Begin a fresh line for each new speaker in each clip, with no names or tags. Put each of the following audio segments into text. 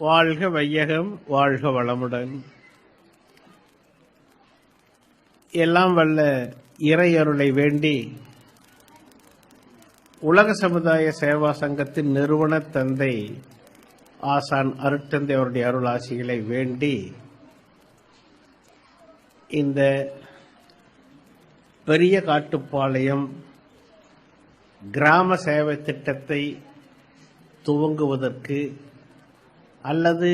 வாழ்க வையகம் வாழ்க வளமுடன். எல்லாம் வல்ல இறையருளை வேண்டி உலக சமுதாய சேவா சங்கத்தின் நிறுவன தந்தை ஆசான் அருட்தந்தை அவருடைய அருளாசிகளை வேண்டி இந்த பெரிய காட்டுப்பாளையம் கிராம சேவை திட்டத்தை துவங்குவதற்கு அல்லது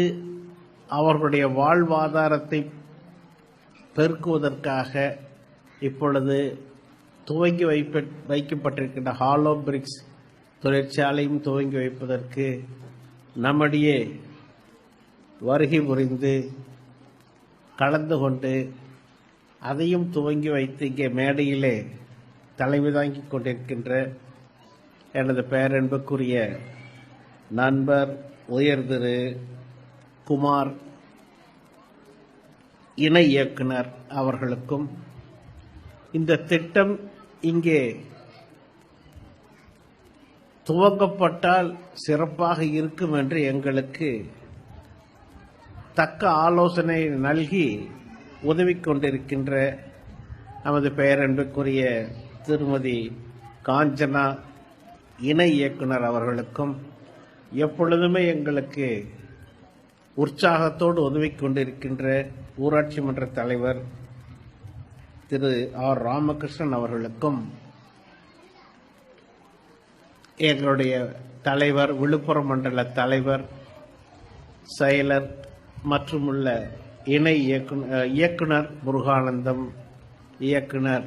அவர்களுடைய வாழ்வாதாரத்தை பெருக்குவதற்காக இப்பொழுது துவங்கி வைப்ப வைக்கப்பட்டிருக்கின்ற ஹாலோ பிரிக்ஸ் தொழிற்சாலையும் துவங்கி வைப்பதற்கு நம்முடைய வருகை புரிந்து கலந்து கொண்டு அதையும் துவங்கி வைத்து இங்கே மேடையிலே தலைமை தாங்கி கொண்டிருக்கின்ற எனது பேரன்புக்குரிய நண்பர் உயர்திரு குமார் இணை இயக்குனர் அவர்களுக்கும் இந்த திட்டம் இங்கே துவங்கப்பட்டால் சிறப்பாக இருக்கும் என்று எங்களுக்கு தக்க ஆலோசனை நல்கி உதவி கொண்டிருக்கின்ற நமது பெயரன்புக்குரிய திருமதி காஞ்சனா இணை இயக்குனர் அவர்களுக்கும் எப்பொழுதுமே எங்களுக்கு உற்சாகத்தோடு உதவி கொண்டிருக்கின்ற ஊராட்சி மன்ற தலைவர் திரு ஆர் ராமகிருஷ்ணன் அவர்களுக்கும் எங்களுடைய தலைவர் விழுப்புரம் மண்டல தலைவர் செயலர் மற்றும் உள்ள இணை இயக்குனர் இயக்குனர் முருகானந்தம் இயக்குனர்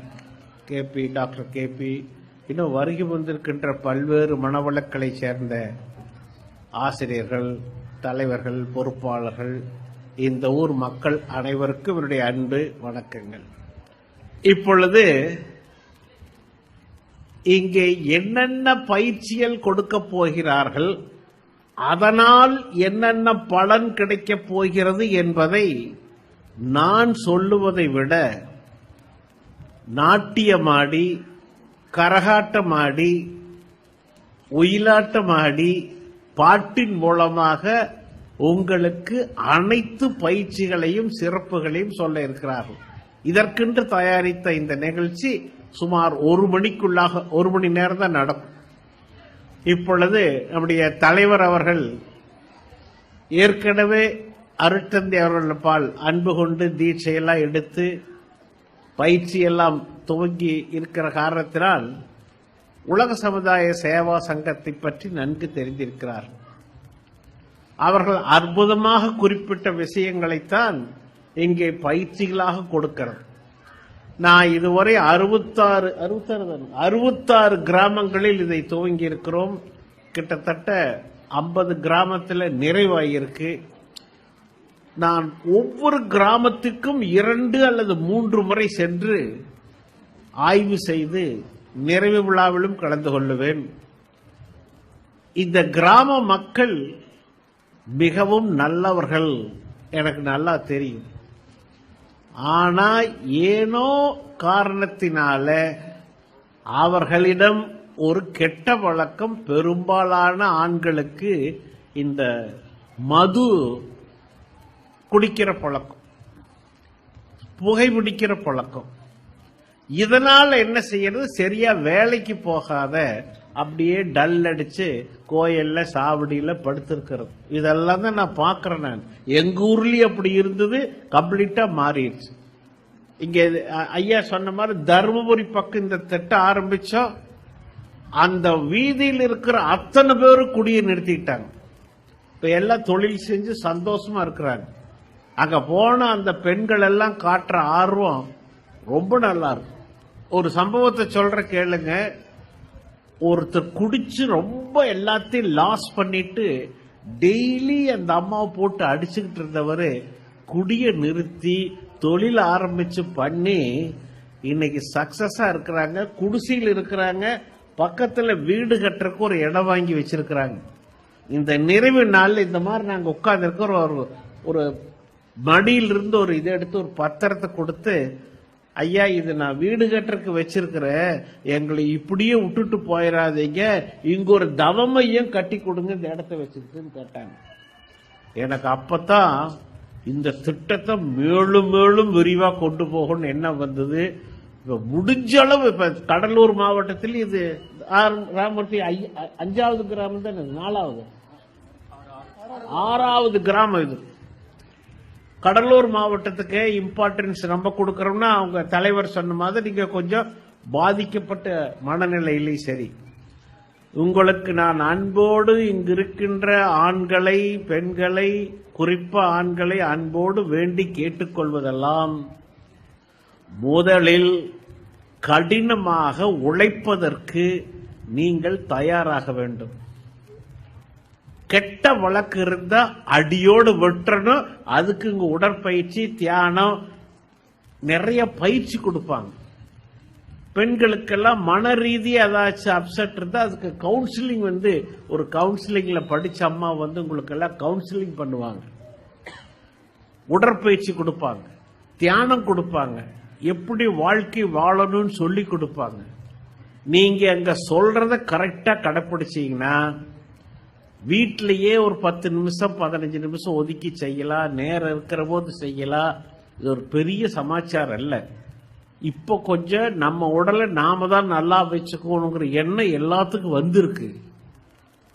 கேபி டாக்டர் கேபி இன்னும் வருகி வந்திருக்கின்ற பல்வேறு மனவளக்களைச் சேர்ந்த ஆசிரியர்கள் தலைவர்கள் பொறுப்பாளர்கள் இந்த ஊர் மக்கள் அனைவருக்கும் இவருடைய அன்பு வணக்கங்கள். இப்பொழுது இங்கே என்னென்ன பயிற்சிகள் கொடுக்க போகிறார்கள் அதனால் என்னென்ன பலன் கிடைக்கப் போகிறது என்பதை நான் சொல்லுவதை விட நாட்டியமாடி கரகாட்டமாடி ஒயிலாட்டமாடி பாட்டின் மூலமாக உங்களுக்கு அனைத்து பயிற்சிகளையும் சிறப்புகளையும் சொல்ல இருக்கிறார்கள். இதற்கென்று தயாரித்த இந்த நிகழ்ச்சி சுமார் ஒரு மணிக்குள்ளாக ஒரு மணி நேரம் தான் நடக்கும். இப்பொழுது நம்முடைய தலைவர் அவர்கள் ஏற்கனவே அருட்டந்தி அவர்கள் பால் அன்பு கொண்டு தீட்சையெல்லாம் எடுத்து பயிற்சி எல்லாம் துவங்கி இருக்கிற காரணத்தினால் உலக சமுதாய சேவா சங்கத்தை பற்றி நன்கு தெரிந்திருக்கிறார். அவர்கள் அற்புதமாக குறிப்பிட்ட விஷயங்களைத்தான் இங்கே பயிற்சிகளாக கொடுக்கிறது. நான் இதுவரை அறுபத்தாறு அறுபத்தாறு அறுபத்தாறு கிராமங்களில் இதை துவங்கி இருக்கிறோம் கிட்டத்தட்ட ஐம்பது கிராமத்தில் நிறைவாயிருக்கு. நான் ஒவ்வொரு கிராமத்துக்கும் இரண்டு அல்லது மூன்று முறை சென்று ஆய்வு செய்து நிறைவு விழாவிலும் கலந்து கொள்ளுவேன். இந்த கிராம மக்கள் மிகவும் நல்லவர்கள். எனக்கு நல்லா தெரியும். ஆனா ஏனோ காரணத்தினால அவர்களிடம் ஒரு கெட்ட பழக்கம் பெரும்பாலான ஆண்களுக்கு இந்த மது குடிக்கிற பழக்கம் புகைப்பிடிக்கிற பழக்கம் இதனால் என்ன செய்யறது? சரியா வேலைக்கு போகாத அப்படியே டல் அடிச்சு கோயில்ல சாவடியில படுத்திருக்கிறது. இதெல்லாம் தான் நான் பாக்குறேன் நான். எங்க ஊர்லயும் அப்படி இருந்தது கம்ப்ளீட்டா மாறிடுச்சு. இங்க ஐயா சொன்ன மாதிரி தருமபுரி பக்கம் இந்த திட்டம் ஆரம்பிச்சோம். அந்த வீதியில் இருக்கிற அத்தனை பேரும் குடியை நிறுத்திட்டாங்க. இப்ப எல்லாம் தொழில் செஞ்சு சந்தோஷமா இருக்கிறாங்க. அங்க போன அந்த பெண்கள் எல்லாம் காட்டுற ஆர்வம் ரொம்ப நல்லா இருக்கும் ஒரு சம்பவத்தை சொல்ற கேளுங்க. ஒருத்தர் குடிச்சு ரொம்ப எல்லாத்தையும் லாஸ் பண்ணிட்டு டெய்லி அந்த அம்மாவை போட்டு அடிச்சுக்கிட்டு இருந்தவர் குடிய நிறுத்தி தொழில் ஆரம்பிச்சு பண்ணி இன்னைக்கு சக்சஸா இருக்கிறாங்க குடிசையில் இருக்கிறாங்க பக்கத்துல வீடு கட்டுறதுக்கு ஒரு இடம் வாங்கி வச்சிருக்கிறாங்க. இந்த நிறைவு நாள் இந்த மாதிரி நாங்க உட்கார்ந்துருக்கிற ஒரு ஒரு மடியிலிருந்து ஒரு இதை எடுத்து ஒரு பத்திரத்தை கொடுத்து ஐயா இது நான் வீடு கட்டுறதுக்கு வச்சிருக்கிறேன். எங்களை இப்படியே விட்டுட்டு போயிடாதீங்க. இங்க ஒரு தவமையும் கட்டி கொடுங்க இந்த இடத்த வச்சுக்கிட்டுன்னு கேட்டாங்க. எனக்கு அப்பத்தான் இந்த திட்டத்தை மேலும் மேலும் விரிவாக கொண்டு போகணும்னு என்ன வந்தது. இப்போ முடிஞ்ச அளவு இப்ப கடலூர் மாவட்டத்தில் இது ஆறு- ராமூர்த்தி அஞ்சாவது கிராமம் தான் நாலாவது? ஆறாவது கிராமம் இது. கடலூர் மாவட்டத்துக்கு இம்பார்ட்டன்ஸ் நம்ம கொடுக்குறோம்னா அவங்க தலைவர் சொன்ன மாதிரி நீங்கள் கொஞ்சம் பாதிக்கப்பட்ட மனநிலையிலேயும் சரி. உங்களுக்கு நான் அன்போடு இங்கு இருக்கின்ற ஆண்களை பெண்களை குறிப்பாக ஆண்களை அன்போடு வேண்டி கேட்டுக்கொள்வதெல்லாம் முதலில் கடினமாக உழைப்பதற்கு நீங்கள் தயாராக வேண்டும். கெட்ட வழக்கு இருந்தா அடியோடு வெட்டணும். அதுக்கு இங்க உடற்பயிற்சி தியானம் நிறைய பயிற்சி கொடுப்பாங்க. பெண்களுக்கெல்லாம் மன ரீதியாக ஏதாச்சும் அப்செட் இருந்தால் அதுக்கு கவுன்சிலிங் வந்து ஒரு கவுன்சிலிங்கில் படித்த அம்மா வந்து உங்களுக்கெல்லாம் கவுன்சிலிங் பண்ணுவாங்க. உடற்பயிற்சி கொடுப்பாங்க. தியானம் கொடுப்பாங்க. எப்படி வாழ்க்கை வாழணும்னு சொல்லி கொடுப்பாங்க. நீங்கள் அங்கே சொல்கிறத கரெக்டாக கடைப்பிடிச்சிங்கன்னா வீட்டிலேயே ஒரு பத்து நிமிஷம் பதினஞ்சு நிமிஷம் ஒதுக்கி செய்யலாம் நேரம் இருக்கிற போது செய்யலாம் இது ஒரு பெரிய சமாச்சாரம் இல்லை இப்போ கொஞ்சம் நம்ம உடலை நாம தான் நல்லா வச்சுக்கணுங்கிற எண்ணம் எல்லாத்துக்கும் வந்திருக்கு.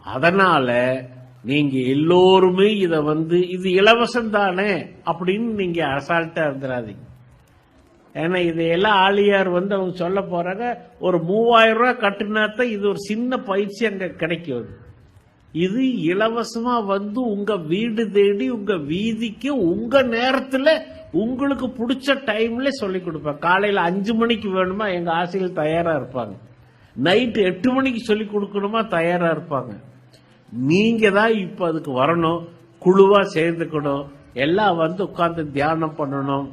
அதனால நீங்க எல்லோருமே இதை வந்து இது இலவசம் தானே அப்படின்னு நீங்க அசால்ட்டா இருந்துடாதீங்க ஏன்னா இதையெல்லாம் ஆளியார் வந்து அவங்க சொல்ல போறாங்க ஒரு மூவாயிரம் ரூபாய் கட்டினா தான் இது ஒரு சின்ன பயிற்சி அங்க கிடைக்கும். இது இலவசமா வந்து உங்க வீடு தேடி உங்க வீதிக்கு உங்க நேரத்துல உங்களுக்கு பிடிச்ச டைம்ல சொல்லி கொடுப்பேன். காலையில அஞ்சு மணிக்கு வேணுமா? எங்க ஆசையில் தயாரா இருப்பாங்க. நைட்டு எட்டு மணிக்கு சொல்லி கொடுக்கணுமா? தயாரா இருப்பாங்க. நீங்க தான் இப்ப அதுக்கு வரணும். குழுவா சேர்ந்துக்கணும். எல்லாம் வந்து உட்கார்ந்து தியானம் பண்ணணும்.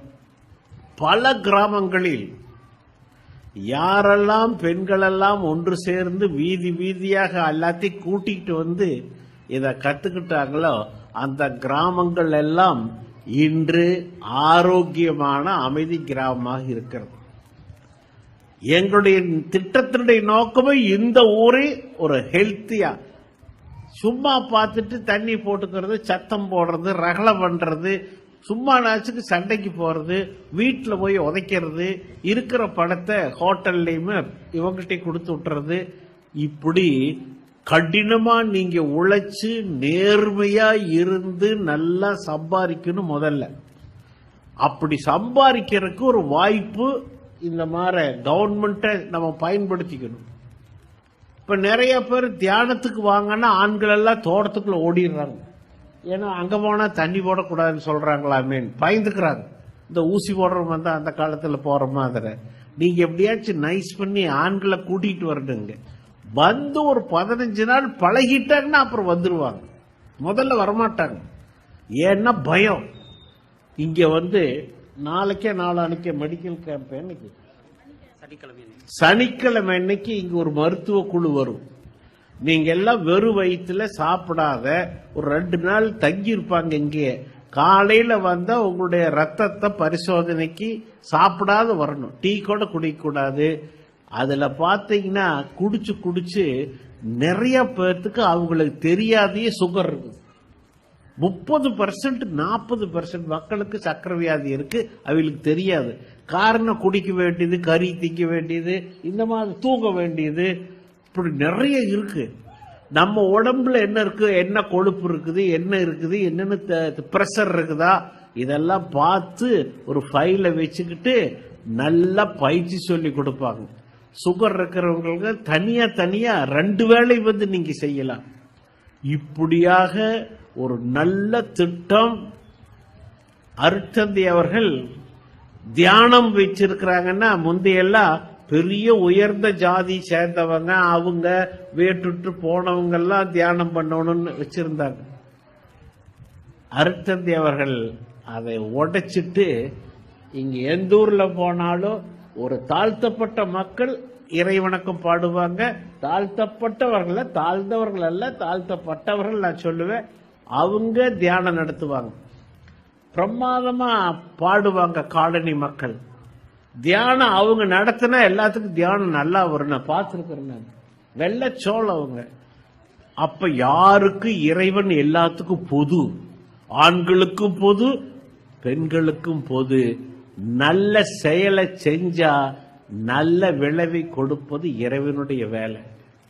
பல கிராமங்களில் யாரெல்லாம் பெண்களெல்லாம் ஒன்று சேர்ந்து வீதி வீதியாக எல்லாத்தையும் கூட்டிகிட்டு வந்து இதை கற்றுக்கிட்டாங்களோ அந்த கிராமங்கள் எல்லாம் இன்று ஆரோக்கியமான அமைதி கிராமமாக இருக்கிறது. எங்களுடைய திட்டத்தினுடைய நோக்கமே இந்த ஊரே ஒரு ஹெல்த்தியா. சும்மா பார்த்துட்டு தண்ணி போட்டுக்கிறது சத்தம் போடுறது ரகலை பண்றது சும்மா நாச்சுக்கு சண்டைக்கு போறது வீட்டில் போய் உதைக்கிறது இருக்கிற பணத்தை ஹோட்டல்லையுமே இவங்கிட்ட கொடுத்து விட்டுறது. இப்படி கடினமா நீங்க உழைச்சு நேர்மையா இருந்து நல்லா சம்பாதிக்கணும் முதல்ல. அப்படி சம்பாதிக்கிறதுக்கு ஒரு வாய்ப்பு இந்த மாதிரி கவர்மெண்ட்டை நம்ம பயன்படுத்திக்கணும். இப்ப நிறைய பேர் தியானத்துக்கு வாங்கன்னா ஆண்கள் எல்லாம் தோட்டத்துக்குள்ள ஓடிடுறாங்க. ஏன்னா அங்க போனா தண்ணி போடக்கூடாதுன்னு சொல்றாங்களாமே பயந்துக்கிறாங்க. இந்த ஊசி போடுறவங்க வந்து அந்த காலத்துல போற மாதிரி. நீங்க எப்படியாச்சும் நைஸ் பண்ணி ஆண்களை கூட்டிட்டு வரணுங்க வந்து ஒரு பதினஞ்சு நாள் பழகிட்டாங்கன்னா அப்புறம் வந்துருவாங்க. முதல்ல வரமாட்டாங்க. ஏன்னா பயம். இங்க வந்து நாளைக்கே நாளானிக்கே மெடிக்கல் கேம்ப் என்னைக்கு? சனிக்கிழமை அன்னைக்கு இங்க ஒரு மருத்துவ குழு வரும். நீங்க எல்லாம் வெறும் வயிற்றுல சாப்பிடாத ஒரு ரெண்டு நாள் தங்கி இருப்பாங்க இங்கே. காலையில வந்தா உங்களுடைய ரத்தத்தை பரிசோதனைக்கு சாப்பிடாத வரணும். டீ கூட குடிக்கக்கூடாது. அதுல பாத்தீங்கன்னா குடிச்சு குடிச்சு நிறைய பேர்த்துக்கு அவங்களுக்கு தெரியாதையே சுகர் இருக்குது. முப்பது பர்சன்ட் நாற்பது பர்சன்ட் மக்களுக்கு சக்கரை வியாதி இருக்கு. அவங்களுக்கு தெரியாது. காரணம் குடிக்க வேண்டியது கறி திக்க வேண்டியது இந்த மாதிரி தூங்க வேண்டியது. இப்படி நிறைய இருக்கு. நம்ம உடம்புல என்ன இருக்கு? என்ன கொழுப்பு இருக்குது? என்ன இருக்குது? என்னென்ன ப்ரெஷர் இருக்குதா? இதெல்லாம் பார்த்து ஒரு ஃபைல வச்சுக்கிட்டு நல்லா பயிற்சி சொல்லி கொடுப்பாங்க. சுகர் இருக்கிறவங்களுக்கு தனியா தனியா ரெண்டு வேலை வந்து நீங்க செய்யலாம். இப்படியாக ஒரு நல்ல திட்டம் அருட்சந்தி அவர்கள் தியானம் வச்சிருக்கிறாங்கன்னா முந்தையெல்லாம் பெரிய உயர்ந்த ஜாதி சேர்ந்தவங்க அவங்க வேட்டுட்டு போனவங்க எல்லாம் தியானம் பண்ணணும்னு வச்சிருந்தாங்க. அருட்தந்தி அவர்கள் அதை உடைச்சிட்டு இங்க எந்த ஊர்ல போனாலும் ஒரு தாழ்த்தப்பட்ட மக்கள் இறைவணக்கம் பாடுவாங்க. தாழ்த்தப்பட்டவர்கள தாழ்ந்தவர்கள் அல்ல தாழ்த்தப்பட்டவர்கள் நான் சொல்லுவேன். அவங்க தியானம் நடத்துவாங்க. பிரமாதமா பாடுவாங்க காலனி மக்கள். தியானம் அவங்க நடத்தினா எல்லாத்துக்கும் தியானம் நல்லா வரும். நான் பார்த்துருக்கிறேன் நான். வெள்ளச்சோளம் அவங்க. அப்ப யாருக்கு இறைவன் எல்லாத்துக்கும் பொது? ஆண்களுக்கும் பொது பெண்களுக்கும் பொது. நல்ல செயலை செஞ்சா நல்ல விளைவை கொடுப்பது இறைவனுடைய வேலை.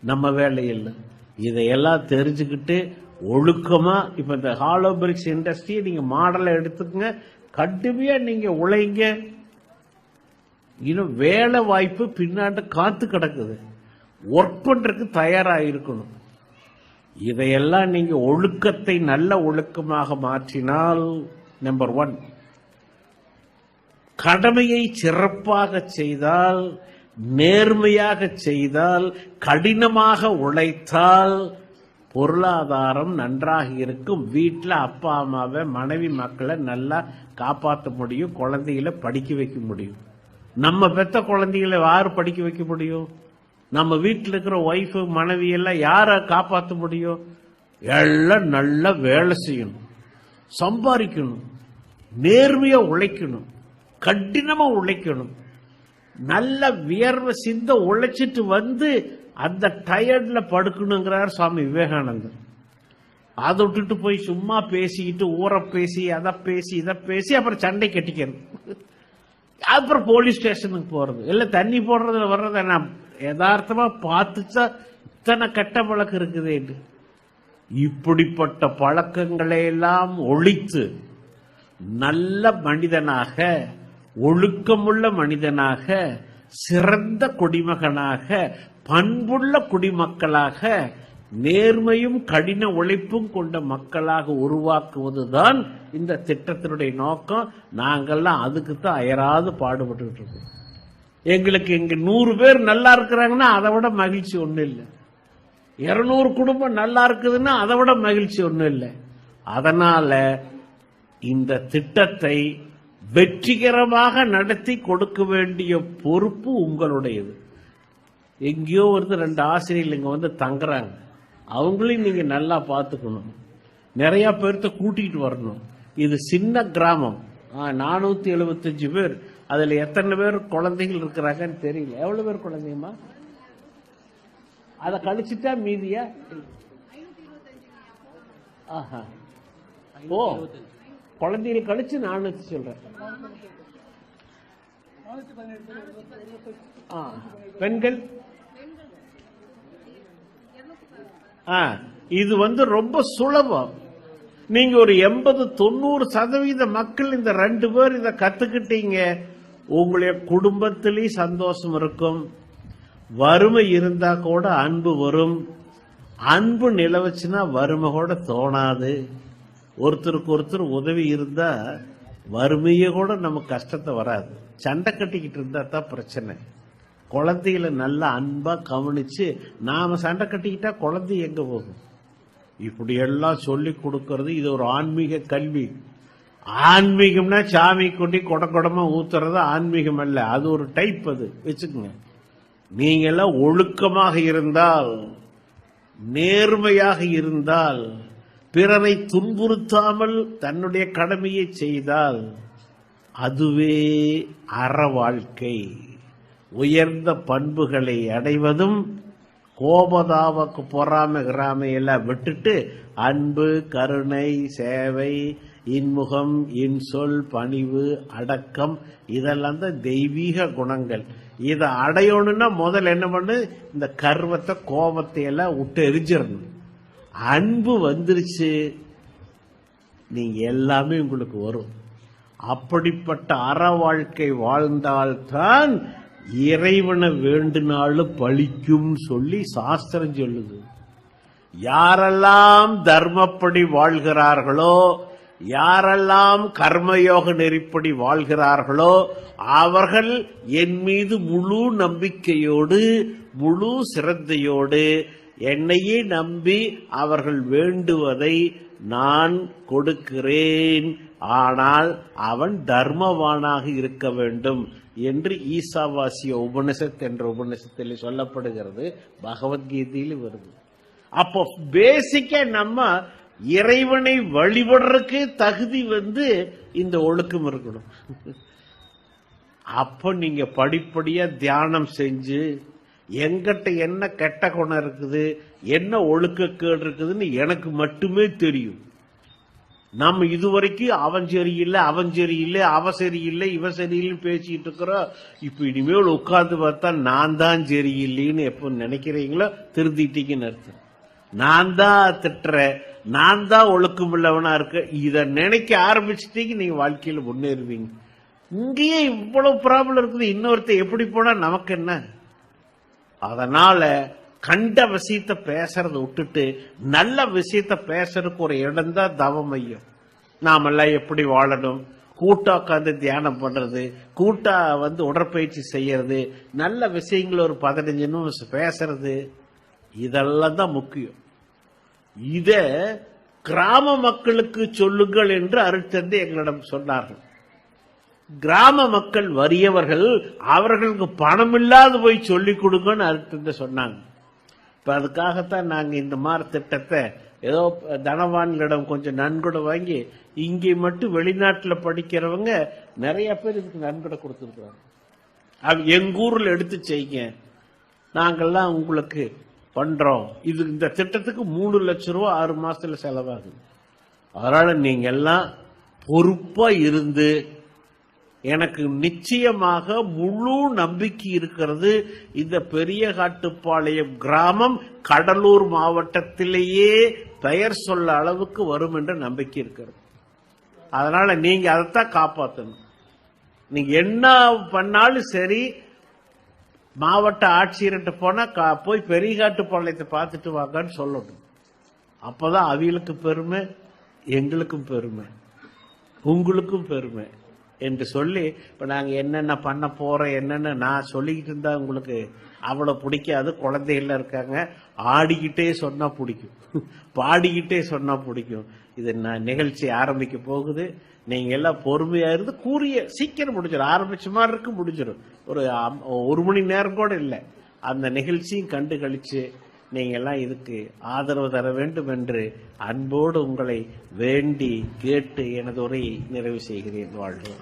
நம்ம வேலை இல்லை. இதையெல்லாம் தெரிஞ்சுக்கிட்டு ஒழுக்கமா இப்ப இந்த ஹாலோபிரிக்ஸ் இண்டஸ்ட்ரியை நீங்க மாடலை எடுத்துக்கங்க. கடுமையா நீங்க உழைங்க. இன்னும் வேலை வாய்ப்பு பின்னாண்ட காத்து கிடக்குது. ஒர்க் பண்றதுக்கு தயாராக இருக்கணும் இதையெல்லாம் நீங்க ஒழுக்கத்தை நல்ல ஒழுக்கமாக மாற்றினால் நம்பர் ஒன் கடமையை சிறப்பாக செய்தால் நேர்மையாக செய்தால் கடினமாக உழைத்தால் பொருளாதாரம் நன்றாக இருக்கும். வீட்டில் அப்பா அம்மாவை மனைவி மக்களை நல்லா காப்பாற்ற முடியும். குழந்தைகளை படிக்க வைக்க முடியும். நம்ம பெத்த குழந்தைகளை யார் படிக்க வைக்க முடியும்? நம்ம வீட்டில் இருக்கிற ஒய்ஃபு மனைவி எல்லாம் யாரை காப்பாற்ற முடியும்? எல்லாம் நல்லா வேலை செய்யணும். சம்பாதிக்கணும். நேர்மையா உழைக்கணும். கடினமா உழைக்கணும். நல்ல வியர்வை சிந்த உழைச்சிட்டு வந்து அந்த டயர்ட்ல படுக்கணுங்கிறார் சுவாமி விவேகானந்தர். அதை விட்டுட்டு போய் சும்மா பேசிக்கிட்டு ஊற பேசி அதை பேசி இதை பேசி அப்புறம் சண்டை கட்டிக்கிறது அப்புறம் போலீஸ் ஸ்டேஷனுக்கு போறது. இல்ல தண்ணி போடுறதுல வர்றத நான் யதார்த்தமா பார்த்துச்சா இத்தனை கெட்ட பழக்கம் இருக்குதேன்னு இப்படிப்பட்ட பழக்கங்களை எல்லாம் ஒழித்து நல்ல மனிதனாக ஒழுக்கமுள்ள மனிதனாக சிறந்த குடிமகனாக பண்புள்ள குடிமக்களாக நேர்மையும் கடின உழைப்பும் கொண்ட மக்களாக உருவாக்குவதுதான் இந்த திட்டத்தினுடைய நோக்கம். நாங்கள்லாம் அதுக்கு தான் அயராது பாடுபட்டு இருக்கோம். எங்களுக்கு இங்க நூறு பேர் நல்லா இருக்கிறாங்கன்னா அதை விட மகிழ்ச்சி ஒன்றும் இல்லை. இருநூறு குடும்பம் நல்லா இருக்குதுன்னா அதை விட மகிழ்ச்சி ஒன்றும் இல்லை. அதனால இந்த திட்டத்தை வெற்றிகரமாக நடத்தி கொடுக்க வேண்டிய பொறுப்பு உங்களுடையது. எங்கேயோ வந்து ரெண்டு ஆசிரியர்கள் இங்க வந்து தங்குறாங்க. அவங்களையும் நீங்க நல்லா பார்த்துக்கணும். நிறைய பேர்த்த கூட்டிகிட்டு வரணும். இது சின்ன கிராமம். நானூத்தி எழுபத்தஞ்சு பேர். அதுல எத்தனை பேர் குழந்தைகள் இருக்கிறாங்கன்னு தெரியல. எவ்வளவு பேர் குழந்தைங்கம்மா? அதை கழிச்சுட்டா மீதியா? ஆஹா. ஓ குழந்தைகளை கழிச்சு நானூத்தி சொல்றேன். பெண்கள் இது வந்து ரொம்ப சுலபம். நீங்க ஒரு எண்பது தொண்ணூறு சதவீத மக்கள் இந்த ரெண்டு பேர் இதை கத்துக்கிட்டீங்க உங்களுடைய குடும்பத்திலேயும் சந்தோஷம் இருக்கும். வறுமை இருந்தா கூட அன்பு வரும். அன்பு நிலவச்சுன்னா வறுமை கூட தோணாது. ஒருத்தருக்கு ஒருத்தர் உதவி இருந்தா வறுமையே கூட நம்ம கஷ்டத்தை வராது. சண்டை கட்டிக்கிட்டு இருந்தா தான் பிரச்சனை. குழந்தைகளை நல்லா அன்பா கவனிச்சு நாம சண்டை கட்டிக்கிட்டா குழந்தை எங்க போகும்? இப்படி எல்லாம் சொல்லி கொடுக்கறது இது ஒரு ஆன்மீக கல்வி. ஆன்மீகம்னா சாமி கொண்டு கொட கொடமா ஊத்துறது ஆன்மீகம் அல்ல. அது ஒரு டைப் அது. வச்சுக்கோங்க. நீங்க எல்லாம் ஒழுக்கமாக இருந்தால் நேர்மையாக இருந்தால் பிறரை துன்புறுத்தாமல் தன்னுடைய கடமையை செய்தால் அதுவே அற வாழ்க்கை. உயர்ந்த பண்புகளை அடைவதும் கோபதாவக்கு பொறாமை கிராமையெல்லாம் விட்டுட்டு அன்பு கருணை சேவை இன்முகம் இன்சொல் பணிவு அடக்கம் இதெல்லாம் தான் தெய்வீக குணங்கள். இதை அடையணும்னா முதல்ல என்ன பண்ணு? இந்த கர்வத்தை கோபத்தை எல்லாம் விட்டு எரிஞ்சிடணும். அன்பு வந்துருச்சு. நீ எல்லாமே உங்களுக்கு வரும். அப்படிப்பட்ட அற வாழ்க்கை வாழ்ந்தால்தான் இறைவனை வேண்டுனாலும் பழிக்கும் சொல்லி சாஸ்திரம் சொல்லுது. யாரெல்லாம் தர்மப்படி வாழ்கிறார்களோ யாரெல்லாம் கர்மயோக நெறிப்படி வாழ்கிறார்களோ அவர்கள் என் மீது முழு நம்பிக்கையோடு முழு சிரத்தையோடு என்னையே நம்பி அவர்கள் வேண்டுவதை நான் கொடுக்கிறேன் ஆனால் அவன் தர்மவானாக இருக்க வேண்டும் என்று ஈசாவாசிய உபனிஷத் என்ற உபனிஷத்தில் சொல்லப்படுகிறது. பகவத்கீதையில் வருது. அப்போ பேசிக்கா நம்ம இறைவனை வழிபடுறதுக்கு தகுதி வந்து இந்த ஒழுக்கம் இருக்கணும். அப்ப நீங்க படிப்படியா தியானம் செஞ்சு எங்கிட்ட என்ன கெட்ட குணம் இருக்குது என்ன ஒழுக்கக்கேடு இருக்குதுன்னு எனக்கு மட்டுமே தெரியும். நம்ம இதுவரைக்கும் அவன் சரியில்லை அவன் சரியில்லை அவ சரியில்லை இவன் சரியில்லைன்னு பேசிட்டு இருக்கிறோம் இப்ப இனிமேல் உட்கார்ந்து பார்த்தா நான் தான் சரியில்லைன்னு எப்போ நினைக்கிறீங்களோ திருத்திட்டீங்கன்னு அர்த்தம். நான் தான் திட்டுற நான் தான் ஒழுக்கம் உள்ளவனா இருக்க இதை நினைக்க ஆரம்பிச்சிட்டீங்க நீங்க வாழ்க்கையில முன்னேறுவீங்க. இங்கேயே இவ்வளவு ப்ராப்ளம் இருக்குது இன்னொருத்தர் எப்படி போனா நமக்கு என்ன? அதனால கண்ட விஷயத்த பேசுறத விட்டுட்டு நல்ல விஷயத்த பேசுறதுக்கு ஒரு இடம் தான் தவம் ஐயம் நாமெல்லாம் எப்படி வாழணும்? கூட்டா உட்காந்து தியானம் பண்றது கூட்டா வந்து உடற்பயிற்சி செய்யறது நல்ல விஷயங்கள் ஒரு பதினஞ்சு நிமிஷம் பேசுறது இதெல்லாம் தான் முக்கியம். இத கிராம மக்களுக்கு சொல்லுங்கள் என்று அருட்தந்தை எங்களிடம் சொன்னார்கள். கிராம மக்கள் வறியவர்கள் அவர்களுக்கு பணம் இல்லாது போய் சொல்லிக் கொடுங்கன்னு அருட்தந்தை சொன்னாங்க. இப்போ அதுக்காகத்தான் நாங்கள் இந்த மாதிரி திட்டத்தை ஏதோ தனவான்களிடம் கொஞ்சம் நன்கொடை வாங்கி இங்கே மட்டும் வெளிநாட்டில் படிக்கிறவங்க நிறைய பேர் இதுக்கு நன்கொடை கொடுத்துருக்குறாங்க. அது எங்கள் ஊரில் எடுத்து செய்யுங்க. நாங்கள்லாம் உங்களுக்கு பண்ணுறோம் இது இந்த திட்டத்துக்கு மூணு லட்ச ரூபா ஆறு மாதத்தில் செலவாகுது. அதனால் நீங்கள் எல்லாம் பொறுப்பாக இருந்து எனக்கு நிச்சயமாக முழு நம்பிக்கை இருக்கிறது. இந்த பெரிய காட்டுப்பாளையம் கிராமம் கடலூர் மாவட்டத்திலேயே பெயர் சொல்ல அளவுக்கு வரும் என்ற நம்பிக்கை இருக்கிறது. அதனால நீங்க அதைத்தான் காப்பாற்றணும் நீங்க என்ன பண்ணாலும் சரி மாவட்ட ஆட்சியர்கிட்ட போனா கா- போய் பெரியகாட்டுப்பாளையத்தை பார்த்துட்டு வாங்கன்னு சொல்லணும். அப்பதான் அவங்களுக்கு பெருமை எங்களுக்கும் பெருமை உங்களுக்கும் பெருமை. என்று சொல்லி இப்ப நாங்க என்னென்ன பண்ண போகிறோம் என்னென்ன நான் சொல்லிக்கிட்டு இருந்தா உங்களுக்கு அவ்வளவு பிடிக்காது. குழந்தைகள் இருக்காங்க ஆடிக்கிட்டே சொன்னா பிடிக்கும். பாடிக்கிட்டே சொன்னா பிடிக்கும். இது நான் நிகழ்ச்சி ஆரம்பிக்க போகுது. நீங்க எல்லாம் பொறுமையா இருந்து கூறிய சீக்கிரம் முடிஞ்சிடும் ஆரம்பிச்ச மாதிரி இருக்கு முடிஞ்சிடும் ஒரு ஒரு மணி நேரம் கூட இல்லை. அந்த நிகழ்ச்சியும் கண்டு கழிச்சு நீங்க எல்லாம் இதுக்கு ஆதரவு தர வேண்டும் என்று அன்போடு உங்களை வேண்டி கேட்டு எனது உரையை நிறைவு செய்கிறேன் வாழ்வு